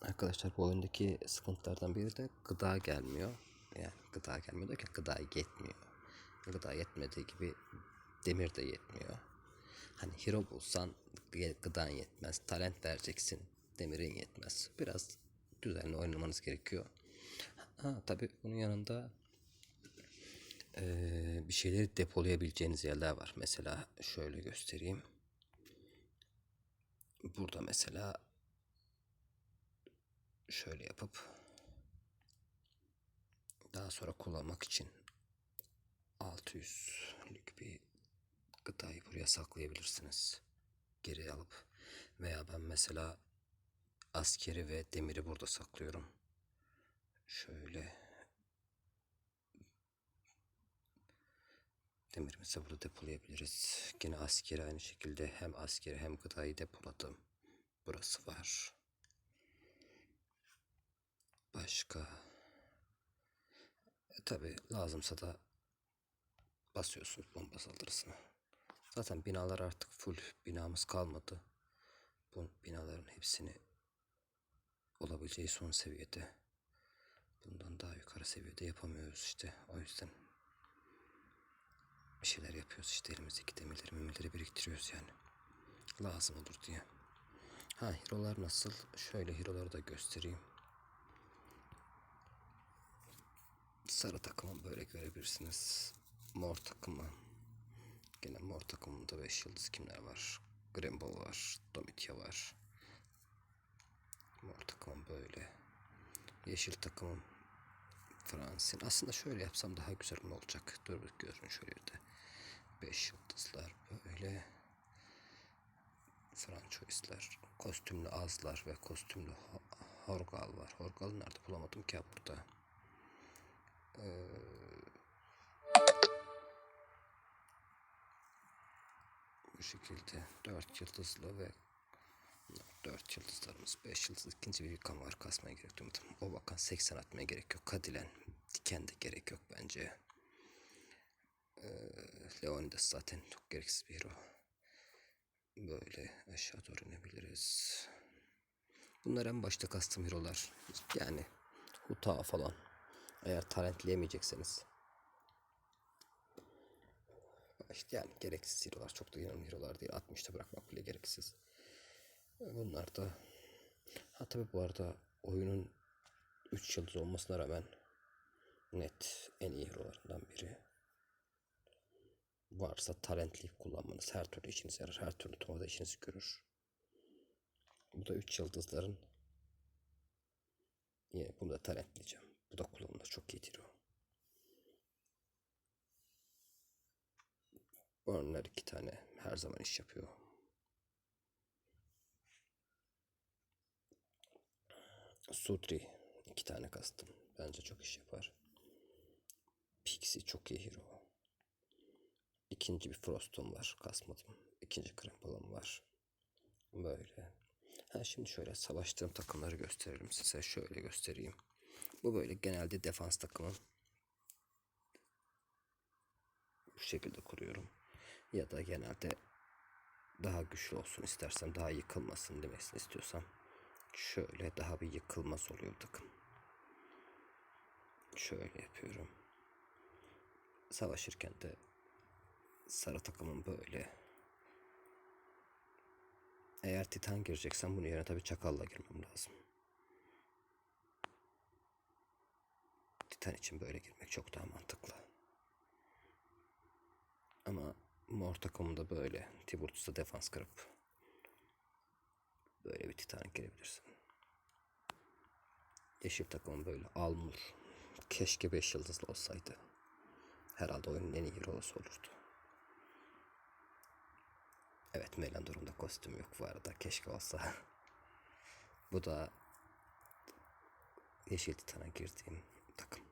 Arkadaşlar bu oyundaki sıkıntılardan biri de gıda gelmiyor. Yani gıda gelmiyor derken gıda yetmiyor. Gıda yetmediği gibi demir de yetmiyor. Hani hero bulsan gı- gıdan yetmez. Talent vereceksin. Demirin yetmez. Biraz düzenli oynamanız gerekiyor. Ha tabii bunun yanında eee, bir şeyleri depolayabileceğiniz yerler var. Mesela şöyle göstereyim. Burada mesela şöyle yapıp daha sonra kullanmak için 600'lük bir gıdayı buraya saklayabilirsiniz. Geri alıp veya ben mesela askeri ve demiri burada saklıyorum. Şöyle demirimizi burada depolayabiliriz. Yine askeri aynı şekilde hem askeri hem gıdayı depoladım. Burası var. Başka e, tabi lazımsa da basıyorsunuz bomba saldırısına. Zaten binalar artık full binamız kalmadı. Bu binaların hepsini olabileceği son seviyede. Bundan daha yukarı seviyede yapamıyoruz işte. O yüzden bir şeyler yapıyoruz işte elimizdeki demirleri memirleri biriktiriyoruz yani. Lazım olur diye. Ha hero'lar nasıl? Şöyle hero'ları da göstereyim. Sarı takımı böyle görebilirsiniz. Mor takımı. Gene mor takımında 5 yıldız kimler var? Grimble var. Domitya var. Mor takımım böyle. Yeşil takımım Fransın. Aslında şöyle yapsam daha güzel mi olacak? Dur bir görün şöyle de. 5 yıldızlar böyle. Franchois'ler, kostümlü azlar ve kostümlü ho- horgal var. Horgal nerede bulamadım ki ya burada. Bu şekilde 4 yıldızlı ve 4 yıldızlarımız 5 yıldız ikinci bir yıkan var kasmaya gerek duymadım. O bakan 80 atmaya gerek yok. Kadilen diken de gerek yok bence. Ee, Leonidas zaten çok gereksiz bir hero. Böyle aşağı doğru inebiliriz. Bunlar en başta kastım hero'lar. Yani Huta falan. Eğer talentleyemeyecekseniz. İşte yani gereksiz hero'lar. Çok da yanım hero'lar değil. 60'ta bırakmak bile gereksiz. Bunlar da ha tabi bu arada oyunun 3 yıldız olmasına rağmen net en iyi hero'larından biri. Varsa talentleyip kullanmanız her türlü işinize yarar. Her türlü turnuvada işinizi görür. Bu da 3 yıldızların yine bunu da talentleyeceğim. Bu da kullanılır. Çok hero. Onlar iki tane her zaman iş yapıyor. Sutri iki tane kastım. Bence çok iş yapar. Pixie çok iyi hero. İkinci bir Frost'um var. Kasmadım. İkinci Krimple'ım var. Böyle. Ha şimdi şöyle savaştığım takımları gösteririm size. Şöyle göstereyim. Bu böyle genelde defans takımı. Bu şekilde kuruyorum. Ya da genelde daha güçlü olsun istersem daha yıkılmasın demesini istiyorsam şöyle daha bir yıkılmaz oluyor takım. Şöyle yapıyorum. Savaşırken de sarı takımın böyle. Eğer Titan gireceksem bunun yerine tabii Çakal'la girmem lazım. Titan için böyle girmek çok daha mantıklı. Ama mor takımında böyle Tiburtus'a defans kırıp böyle bir Titan girebilirsin. Yeşil takımın böyle Almur. Keşke 5 yıldızlı olsaydı. Herhalde oyunun en iyi hero'su olurdu. Evet Melandor'un kostüm yok bu arada. Keşke olsa. bu da Yeşil Titan'a girdiğim takım.